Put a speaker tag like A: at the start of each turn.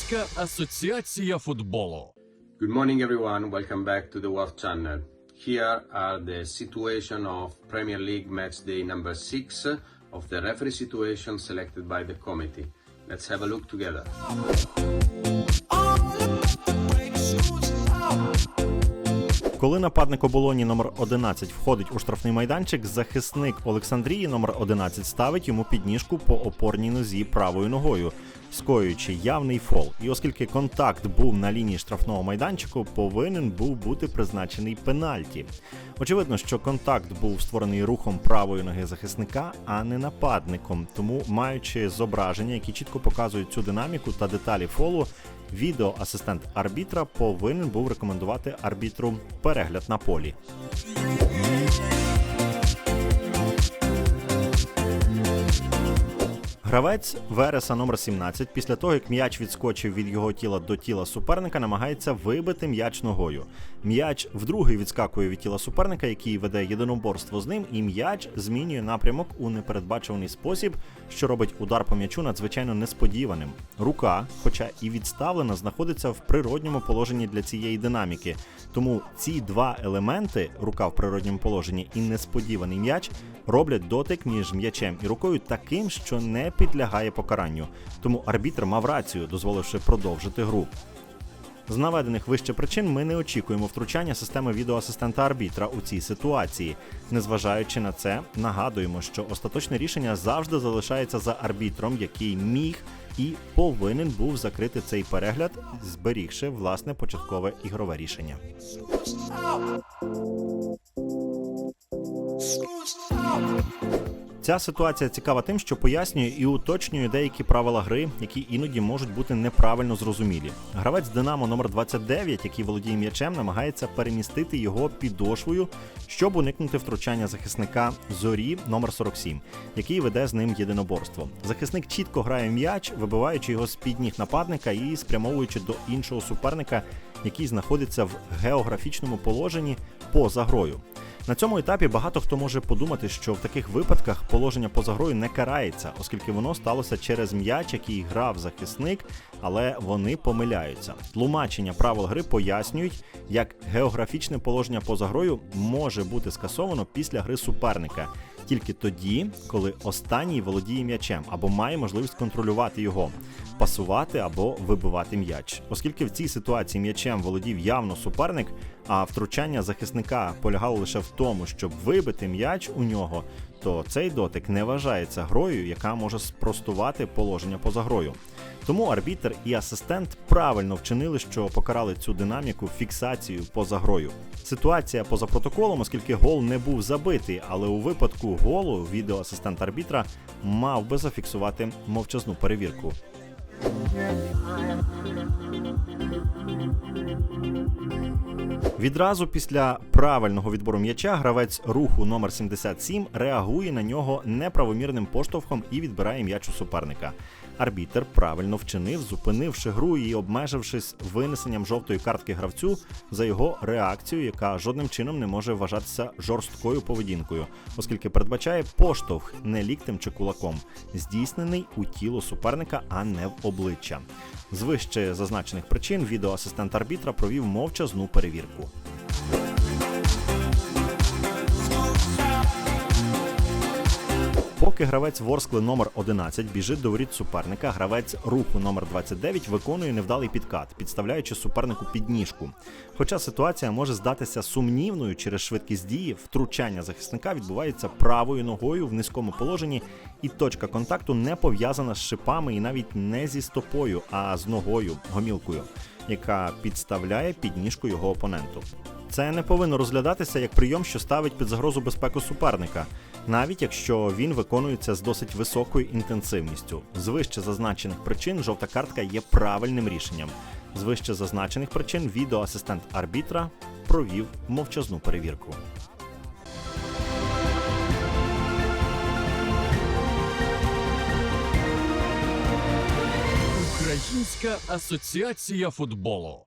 A: Українська асоціація футболу.
B: Good morning, everyone. Welcome back to the World Channel. Here are the situation of Premier League match day number six of the referee situation selected by the committee. Let's have a look together.
C: Коли нападник оболоні номер 11 входить у штрафний майданчик, захисник Олександрії номер 11 ставить йому підніжку по опорній нозі правою ногою, скоюючи явний фол. І оскільки контакт був на лінії штрафного майданчику, повинен був бути призначений пенальті. Очевидно, що контакт був створений рухом правої ноги захисника, а не нападником. Тому, маючи зображення, які чітко показують цю динаміку та деталі фолу, відеоасистент арбітра повинен був рекомендувати арбітру перегляд на полі. Гравець Вереса номер 17 після того, як м'яч відскочив від його тіла до тіла суперника, намагається вибити м'яч ногою. М'яч вдруге відскакує від тіла суперника, який веде єдиноборство з ним, і м'яч змінює напрямок у непередбачуваний спосіб, що робить удар по м'ячу надзвичайно несподіваним. Рука, хоча і відставлена, знаходиться в природньому положенні для цієї динаміки. Тому ці два елементи рука в природньому положенні і несподіваний м'яч роблять дотик між м'ячем і рукою таким, що не підлягає покаранню. Тому арбітр мав рацію, дозволивши продовжити гру. З наведених вище причин ми не очікуємо втручання системи відеоасистента арбітра у цій ситуації. Незважаючи на це, нагадуємо, що остаточне рішення завжди залишається за арбітром, який міг і повинен був закрити цей перегляд, зберігши власне початкове ігрове рішення. Ця ситуація цікава тим, що пояснює і уточнює деякі правила гри, які іноді можуть бути неправильно зрозумілі. Гравець Динамо номер 29, який володіє м'ячем, намагається перемістити його підошвою, щоб уникнути втручання захисника зорі номер 47, який веде з ним єдиноборство. Захисник чітко грає м'яч, вибиваючи його з під ніг нападника і спрямовуючи до іншого суперника, який знаходиться в географічному положенні поза грою. На цьому етапі багато хто може подумати, що в таких випадках положення поза грою не карається, оскільки воно сталося через м'яч, який грав захисник, але вони помиляються. Тлумачення правил гри пояснюють, як географічне положення поза грою може бути скасовано після гри суперника. Тільки тоді, коли останній володіє м'ячем або має можливість контролювати його, пасувати або вибивати м'яч. Оскільки в цій ситуації м'ячем володів явно суперник, а втручання захисника полягало лише в тому, щоб вибити м'яч у нього, то цей дотик не вважається грою, яка може спростувати положення поза грою. Тому арбітр і асистент правильно вчинили, що покарали цю динаміку фіксацією поза грою. Ситуація поза протоколом, оскільки гол не був забитий, але у випадку голу відеоасистент арбітра мав би зафіксувати мовчазну перевірку. Відразу після правильного відбору м'яча гравець руху номер 77 реагує на нього неправомірним поштовхом і відбирає м'яч у суперника. Арбітер правильно вчинив, зупинивши гру і обмежившись винесенням жовтої картки гравцю за його реакцію, яка жодним чином не може вважатися жорсткою поведінкою, оскільки передбачає поштовх не ліктем чи кулаком, здійснений у тіло суперника, а не в обличчя. З вище зазначених причин відеоасистент арбітра провів мовчазну перевірку. Поки гравець Ворскли номер 11 біжить до воріт суперника, гравець руху номер 29 виконує невдалий підкат, підставляючи супернику підніжку. Хоча ситуація може здатися сумнівною через швидкість дії, втручання захисника відбувається правою ногою в низькому положенні, і точка контакту не пов'язана з шипами і навіть не зі стопою, а з ногою, гомілкою, яка підставляє підніжку його опоненту. Це не повинно розглядатися як прийом, що ставить під загрозу безпеку суперника, навіть якщо він виконується з досить високою інтенсивністю. З вище зазначених причин жовта картка є правильним рішенням. З вище зазначених причин відеоасистент арбітра провів мовчазну перевірку.
A: Українська асоціація футболу.